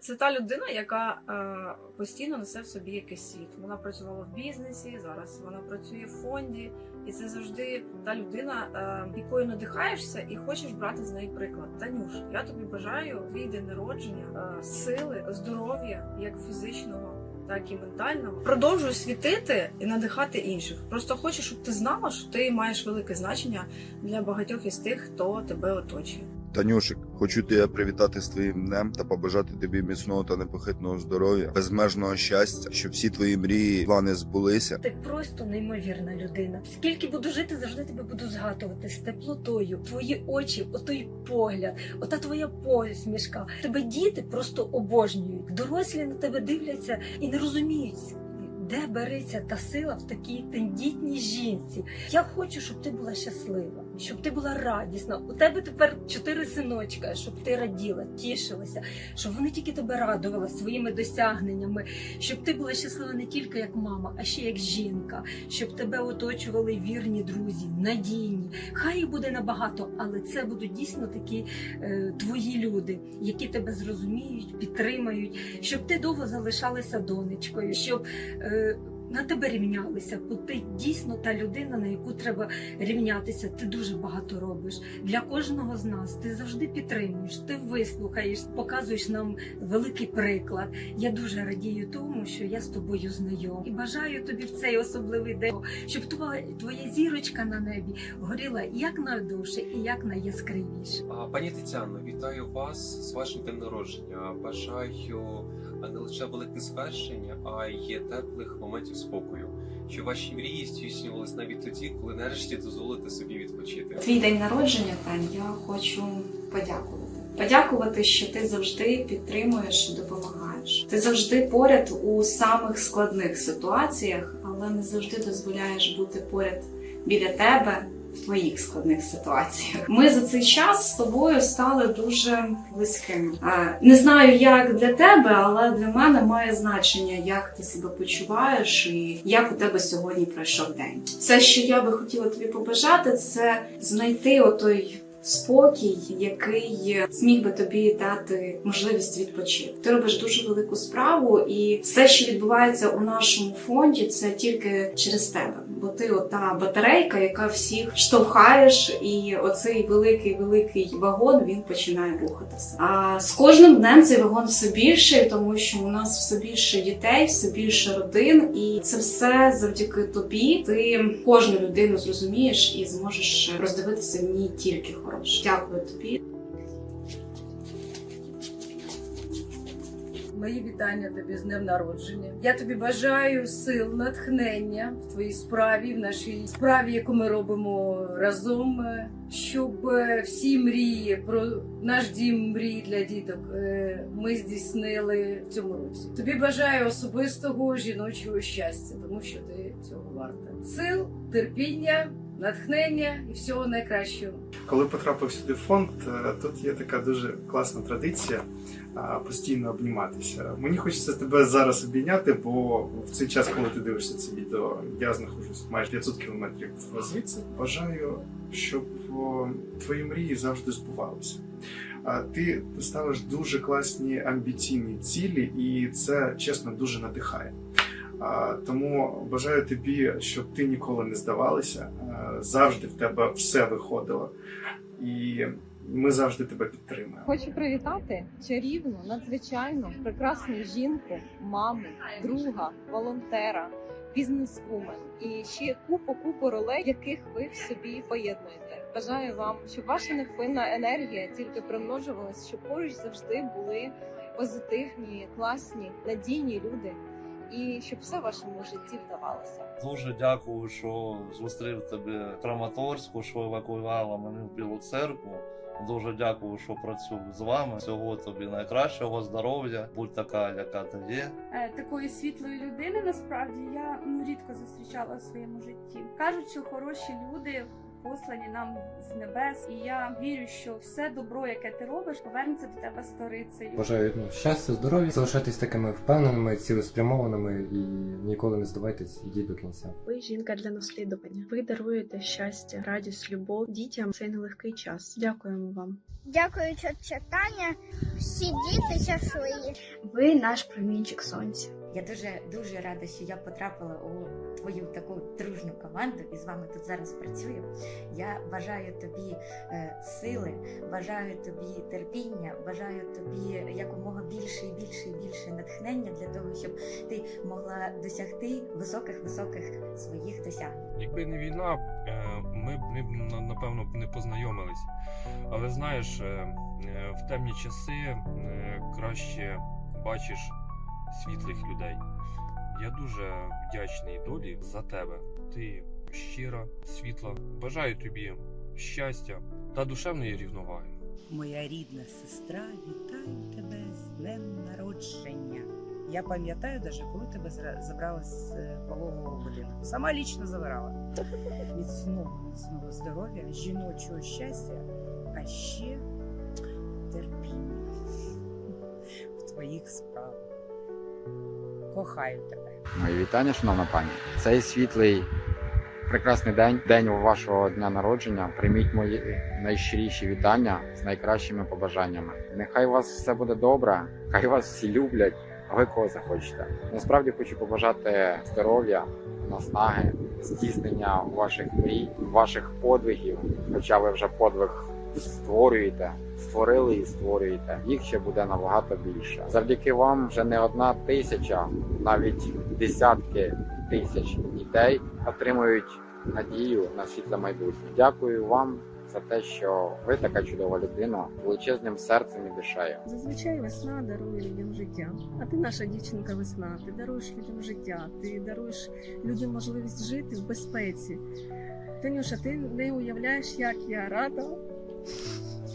це та людина, яка е, постійно несе в собі якийсь світ. Вона працювала в бізнесі, зараз вона працює в фонді, і це завжди та людина, е, якою надихаєшся і хочеш брати з неї приклад. Танюш, я тобі бажаю твій день народження, е, сили, здоров'я, як фізичного. Так і ментального продовжуй світити і надихати інших. Просто хочу, щоб ти знала, що ти маєш велике значення для багатьох із тих, хто тебе оточує. Танюшик, хочу тебе привітати з твоїм днем та побажати тобі міцного та непохитного здоров'я, безмежного щастя, щоб всі твої мрії, плани збулися. Ти просто неймовірна людина. Скільки буду жити, завжди тебе буду згадувати з теплотою. Твої очі, отой погляд, ота твоя посмішка. Тебе діти просто обожнюють. Дорослі на тебе дивляться і не розуміють. Де береться та сила в такій тендітній жінці? Я хочу, щоб ти була щаслива, щоб ти була радісна. У тебе тепер чотири синочка, щоб ти раділа, тішилася, щоб вони тільки тебе радували своїми досягненнями, щоб ти була щаслива не тільки як мама, а ще як жінка, щоб тебе оточували вірні друзі, надійні. Хай їх буде набагато, але це будуть дійсно такі е, твої люди, які тебе зрозуміють, підтримають, щоб ти довго залишалася донечкою, щоб е, на тебе рівнялися, бо ти дійсно та людина, на яку треба рівнятися. Ти дуже багато робиш для кожного з нас. Ти завжди підтримуєш, ти вислухаєш, показуєш нам великий приклад. Я дуже радію тому, що я з тобою знайом і бажаю тобі в цей особливий день, щоб твоя, твоя зірочка на небі горіла як найдовше і як найяскравіше. Пані Тетяно, вітаю вас з вашим днем народження. Бажаю не лише великих звершень, а й теплих моментів спокою. що ваші мрії здійснювалися навіть тоді, коли нарешті дозволите собі відпочити. Твій день народження, Тань, я хочу подякувати. Подякувати, що ти завжди підтримуєш і допомагаєш. Ти завжди поряд у самих складних ситуаціях, але не завжди дозволяєш бути поряд біля тебе в твоїх складних ситуаціях. Ми за цей час з тобою стали дуже близькими. Не знаю, як для тебе, але для мене має значення, як ти себе почуваєш і як у тебе сьогодні пройшов день. Все, що я би хотіла тобі побажати, це знайти отой. Спокій, який зміг би тобі дати можливість відпочити. Ти робиш дуже велику справу, і все, що відбувається у нашому фонді, це тільки через тебе. Бо ти ота батарейка, яка всіх штовхаєш, і оцей великий великий вагон він починає рухатися. А з кожним днем цей вагон все більший, тому що у нас все більше дітей, все більше родин, і це все завдяки тобі. Ти кожну людину зрозумієш і зможеш роздивитися в ній тільки хороше. Дякую тобі. Мої вітання тобі з днем народження. Я тобі бажаю сил, натхнення в твоїй справі, в нашій справі, яку ми робимо разом, щоб всі мрії про наш дім мрій для діток е, ми здійснили в цьому році. Тобі бажаю особистого жіночого щастя, тому що ти цього варта. Сил, терпіння, натхнення і всього найкращого. Коли потрапив сюди фонд, е, тут є така дуже класна традиція постійно обніматися. Мені хочеться тебе зараз обійняти, бо в цей час, коли ти дивишся це відео, я знаходжусь майже 500 кілометрів звідси. Бажаю, щоб твої мрії завжди збувалися. А ти ставиш дуже класні амбіційні цілі, і це чесно дуже надихає. Тому бажаю тобі, щоб ти ніколи не здавалася, завжди в тебе все виходило, і ми завжди тебе підтримуємо. Хочу привітати чарівну, надзвичайну, прекрасну жінку, маму, друга, волонтера, бізнесвумен і ще купу купу ролей, яких ви в собі поєднуєте. Бажаю вам, щоб ваша невпинна енергія тільки примножувалась, щоб поруч завжди були позитивні, класні, надійні люди, і щоб все в вашому житті вдавалося. Дуже дякую, що зустрів тебе в Краматорську, що евакуювала мене в Білу церкву. Дуже дякую, що працюю з вами. Всього тобі найкращого здоров'я. Будь така, яка ти є. Е, такої світлої людини насправді я ну рідко зустрічала в своєму житті. Кажуть, що хороші люди послані нам з небес, і я вірю, що все добро, яке ти робиш, повернеться до тебе сторицею. Бажаю ну, щастя, здоров'я, залишайтесь такими впевненими, цілеспрямованими і ніколи не здавайтесь, ідіть до кінця. Ви жінка для наслідування. Ви даруєте щастя, радість, любов дітям цей нелегкий час. Дякуємо вам. Дякуючи читання, всі діти щасливі. Ви наш промінчик сонця. Я дуже дуже рада, що я потрапила у твою таку дружну команду і з вами тут зараз працюю. Я бажаю тобі е, сили, бажаю тобі терпіння, бажаю тобі якомога більше і більше і більше натхнення для того, щоб ти могла досягти високих високих своїх досягнень. Якби не війна, е, ми б ми напевно не познайомились. Але знаєш, е, в темні часи краще бачиш світлих людей. Я дуже вдячний долі за тебе. Ти щира, світла. Бажаю тобі щастя та душевної рівноваги. Моя рідна сестра, вітаю тебе з днем народження. Я пам'ятаю даже, коли тебе забрали з е, пологового будинку. Сама лічно забирала. Міцного, міцного здоров'я, жіночого щастя, а ще терпіння в твоїх справах. Кохаю тебе. Мої вітання, шановна пані. Цей світлий прекрасний день, день вашого дня народження. Прийміть мої найщиріші вітання з найкращими побажаннями. Нехай у вас все буде добре, хай вас всі люблять, а ви кого захочете. Насправді хочу побажати здоров'я, наснаги, здійснення ваших мрій, ваших подвигів. Хоча ви вже подвиг створюєте, створили і створюєте. Їх ще буде набагато більше. Завдяки вам вже не одна тисяча, навіть десятки тисяч дітей отримують надію на світле майбутнє. Дякую вам за те, що ви така чудова людина величезним серцем і душею. Зазвичай весна дарує людям життя. А ти наша дівчинка весна. Ти даруєш людям життя, ти даруєш людям можливість жити в безпеці. Танюша, ти не уявляєш, як я рада,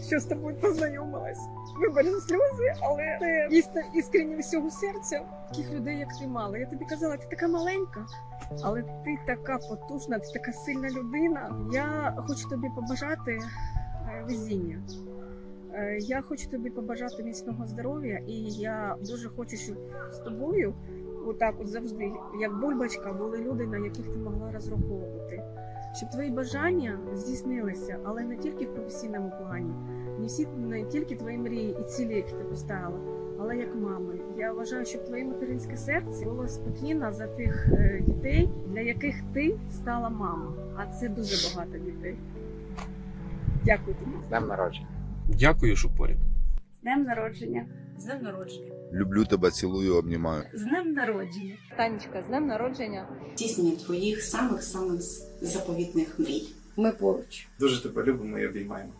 що з тобою познайомилась. Вибач сльози, але це дійсно іскренні всього серця таких людей, як ти мала. Я тобі казала, ти така маленька, але ти така потужна, ти така сильна людина. Я хочу тобі побажати е, везіння. Е, Я хочу тобі побажати міцного здоров'я, і я дуже хочу, щоб з тобою, отак от завжди, як бульбочка, були люди, на яких ти могла розраховувати. Щоб твої бажання здійснилися, але не тільки в професійному плані, не всі не тільки твої мрії і цілі, які ти поставила, але як мами. Я вважаю, щоб твоє материнське серце було спокійно за тих е, дітей, для яких ти стала мама. А це дуже багато дітей. Дякую тобі. З днем народження. Дякую, що поряд. Днем народження. З днем народження. Люблю тебе, цілую, обнімаю. З днем народження. Танечка, з днем народження. Тісні твоїх самих самих заповітних мрій. Ми поруч. Дуже тебе любимо і обіймаємо.